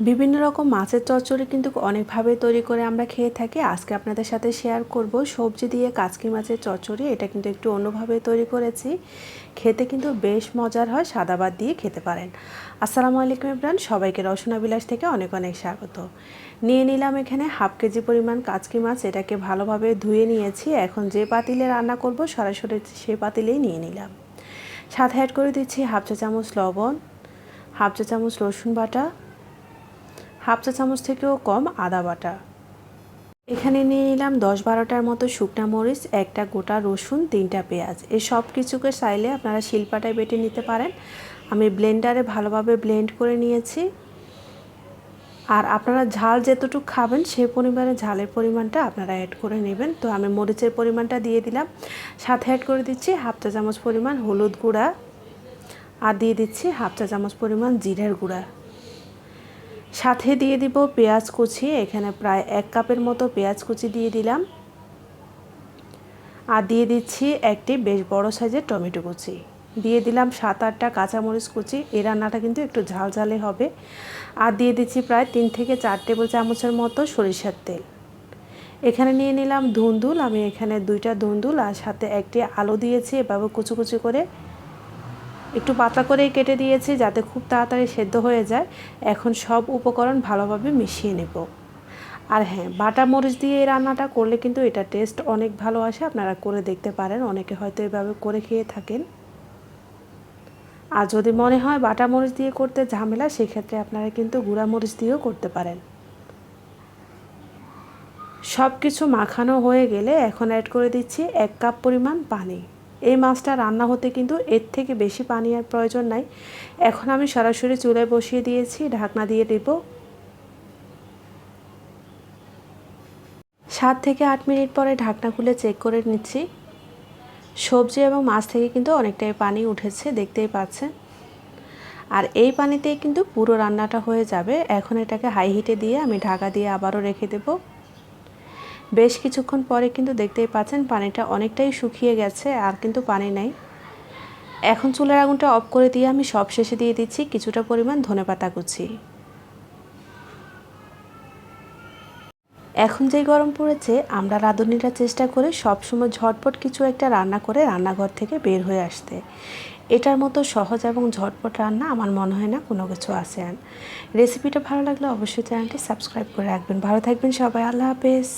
বিভিন্ন রকম মাছের চচ্চড়ি কিন্তু অনেকভাবে তৈরি করে আমরা খেয়ে থাকি। আজকে আপনাদের সাথে শেয়ার করব সবজি দিয়ে কাচকি মাছের চচ্চড়ি। এটা কিন্তু একটু অন্যভাবে তৈরি করেছি। খেতে কিন্তু বেশ মজার হয়, সাদা ভাত দিয়ে খেতে পারেন। আসসালামু আলাইকুম ইব্রান সবাইকে রসনা বিলাস থেকে অনেক অনেক স্বাগত। নিয়ে নিলাম এখানে হাফ কেজি পরিমাণ কাচকি মাছ, এটাকে ভালোভাবে ধুয়ে নিয়েছি। এখন যে পাতিলে রান্না করব, সরাসরি সেই পাতিলেই নিয়ে নিলাম। সাথে অ্যাড করে দিচ্ছি হাফ চা চামচ লবণ, হাফ চা চামচ রসুন বাটা হাফ চা চামচ থেকেও কম আদা বাটা। এখানে নিয়ে নিলাম দশ বারোটার মতো শুকনা মরিচ, একটা গোটা রসুন, তিনটা পেঁয়াজ। এই সব কিছুকে চাইলে আপনারা শিলপাটায় বেটে নিতে পারেন। আমি ব্লেন্ডারে ভালোভাবে ব্লেন্ড করে নিয়েছি। আর আপনারা ঝাল যেতটুকু খাবেন সেই পরিমাণে ঝালের পরিমাণটা আপনারা অ্যাড করে নেবেন। তো আমি মরিচের পরিমাণটা দিয়ে দিলাম। সাথে অ্যাড করে দিচ্ছি হাফ চা চামচ পরিমাণ হলুদ গুঁড়া। আর দিয়ে দিচ্ছি হাফ চা চামচ পরিমাণ জিরের গুঁড়া। সাথে দিয়ে দিব পেঁয়াজ কুচি, এখানে প্রায় এক কাপের মতো পেঁয়াজ কুচি দিয়ে দিলাম। আর দিয়ে দিচ্ছি একটি বেশ বড় সাইজের টমেটো কুচি। দিয়ে দিলাম সাত আটটা কাঁচামরিচ কুচি, এই রান্নাটা কিন্তু একটু ঝাল ঝালে হবে। আর দিয়ে দিচ্ছি প্রায় তিন থেকে চার টেবিল চামচের মতো সরিষার তেল। এখানে নিয়ে নিলাম ধুন্দুল, আমি এখানে দুইটা ধুন্দুল আর সাথে একটি আলু দিয়েছি, এভাবে কুচি কুচি করে একটু পাতলা করেই কেটে দিয়েছি যাতে খুব তাড়াতাড়ি সেদ্ধ হয়ে যায়। এখন সব উপকরণ ভালোভাবে মিশিয়ে নেব। আর হ্যাঁ বাটা মরিচ দিয়ে এই রান্নাটা করলে কিন্তু এটা টেস্ট অনেক ভালো আসে। আপনারা করে দেখতে পারেন, অনেকে হয়তো এভাবে করে খেয়ে থাকেন। আর যদি মনে হয় বাটা মরিচ দিয়ে করতে ঝামেলা, সেক্ষেত্রে আপনারা কিন্তু গুঁড়া মরিচ দিয়েও করতে পারেন। সব কিছু মাখানো হয়ে গেলে এখন অ্যাড করে দিচ্ছি এক কাপ পরিমাণ পানি। এই মাছটা রান্না হতে কিন্তু এর থেকে বেশি পানি আর প্রয়োজন নাই। এখন আমি সরাসরি চুলায় বসিয়ে দিয়েছি, ঢাকনা দিয়ে দেব। সাত থেকে আট মিনিট পরে ঢাকনা খুলে চেক করে নিচ্ছি। সবজি এবং মাছ থেকে কিন্তু অনেকটাই পানি উঠেছে, দেখতেই পাচ্ছেন। আর এই পানিতেই কিন্তু পুরো রান্নাটা হয়ে যাবে। এখন এটাকে হাই হিটে দিয়ে আমি ঢাকা দিয়ে আবারও রেখে দেবো। বেশ কিছুক্ষণ পরে কিন্তু দেখতেই পাচ্ছেন পানিটা অনেকটাই শুকিয়ে গেছে, আর কিন্তু পানি নাই। এখন চুলার আগুনটা অফ করে দিয়ে আমি সব শেষে দিয়ে দিচ্ছি কিছুটা পরিমাণ ধনেপাতা কুচি। এখন যেই গরম পড়েছে, আমরা রাঁধুনিরা চেষ্টা করে সবসময় ঝটপট কিছু একটা রান্না করে রান্নাঘর থেকে বের হয়ে আসতে। এটার মতো সহজ এবং ঝটপট রান্না আমার মনে হয় না কোনো কিছু আছে। রেসিপিটা ভালো লাগলে অবশ্যই চ্যানেলটি সাবস্ক্রাইব করে রাখবেন। ভালো থাকবেন সবাই, আল্লাহ হাফেজ।